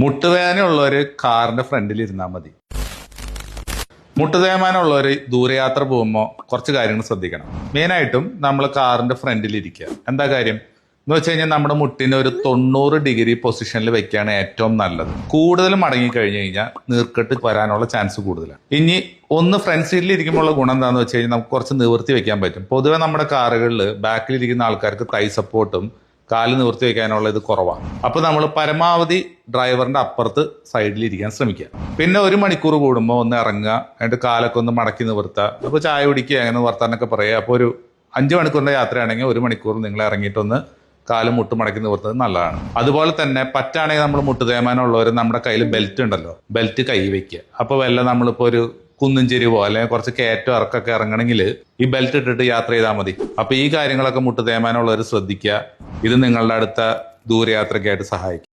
മുട്ടുവേദനയുള്ളവർ കാറിന്റെ ഫ്രണ്ടിൽ ഇരുന്നാൽ മതി. മുട്ടുതേമാനമുള്ളവർ ദൂരയാത്ര പോകുമ്പോൾ കുറച്ച് കാര്യങ്ങൾ ശ്രദ്ധിക്കണം. മെയിനായിട്ടും നമ്മൾ കാറിന്റെ ഫ്രണ്ടിൽ ഇരിക്കുക. എന്താ കാര്യം? എന്ന് വെച്ച് കഴിഞ്ഞാൽ നമ്മുടെ മുട്ടിനെ ഒരു തൊണ്ണൂറ് ഡിഗ്രി പൊസിഷനിൽ വെക്കുകയാണ് ഏറ്റവും നല്ലത്. കൂടുതൽ മടങ്ങി കഴിഞ്ഞു കഴിഞ്ഞാൽ നീർക്കെട്ട് വരാനുള്ള ചാൻസ് കൂടുതലാണ്. ഇനി ഒന്ന് ഫ്രണ്ട് സീറ്റിൽ ഇരിക്കുമ്പോൾ ഉള്ള ഗുണം എന്താണെന്ന് വെച്ച് കഴിഞ്ഞാൽ നമുക്ക് കുറച്ച് നിവർത്തി വെക്കാൻ പറ്റും. പൊതുവെ നമ്മുടെ കാറുകളിൽ ബാക്കിൽ ഇരിക്കുന്ന ആൾക്കാർക്ക് തൈ സപ്പോർട്ടും കാൽ നിവർത്തി വയ്ക്കാനുള്ള ഇത് കുറവാണ്. അപ്പോൾ നമ്മൾ പരമാവധി ഡ്രൈവറിന്റെ അപ്പുറത്ത് സൈഡിൽ ഇരിക്കാൻ ശ്രമിക്കുക. പിന്നെ ഒരു മണിക്കൂർ കൂടുമ്പോൾ ഒന്ന് ഇറങ്ങുക എന്നിട്ട് കാലൊക്കെ ഒന്ന് മടക്കി നിവർത്തുക. അപ്പോൾ ചായ കുടിക്കുക അങ്ങനെ വർത്താനൊക്കെ പറയുക. അപ്പോൾ ഒരു അഞ്ച് മണിക്കൂറിന്റെ യാത്രയാണെങ്കിൽ ഒരു മണിക്കൂർ നിങ്ങൾ ഇറങ്ങിയിട്ടൊന്ന് കാൽ മുട്ട് മടക്കി നിവർത്തുന്നത് നല്ലതാണ്. അതുപോലെ തന്നെ പറ്റാണെങ്കിൽ നമ്മൾ മുട്ട് തേമാനമുള്ളവർ നമ്മുടെ കയ്യിൽ ബെൽറ്റ് ഉണ്ടല്ലോ. ബെൽറ്റ് കൈ വെക്കുക. അപ്പോൾ വല്ല നമ്മളിപ്പോ ഒരു കുന്നും അല്ലെങ്കിൽ കുറച്ച് കയറ്റോ ഇറക്കൊക്കെ ഇറങ്ങണമെങ്കിൽ ഈ ബെൽറ്റ് ഇട്ടിട്ട് യാത്ര ചെയ്താൽ മതി. അപ്പോൾ ഈ കാര്യങ്ങളൊക്കെ മുട്ട് തേമാനമുള്ളവർ ശ്രദ്ധിക്കുക. ഇത് നിങ്ങളുടെ അടുത്ത ദൂരയാത്രയ്ക്കായിട്ട് സഹായിക്കും.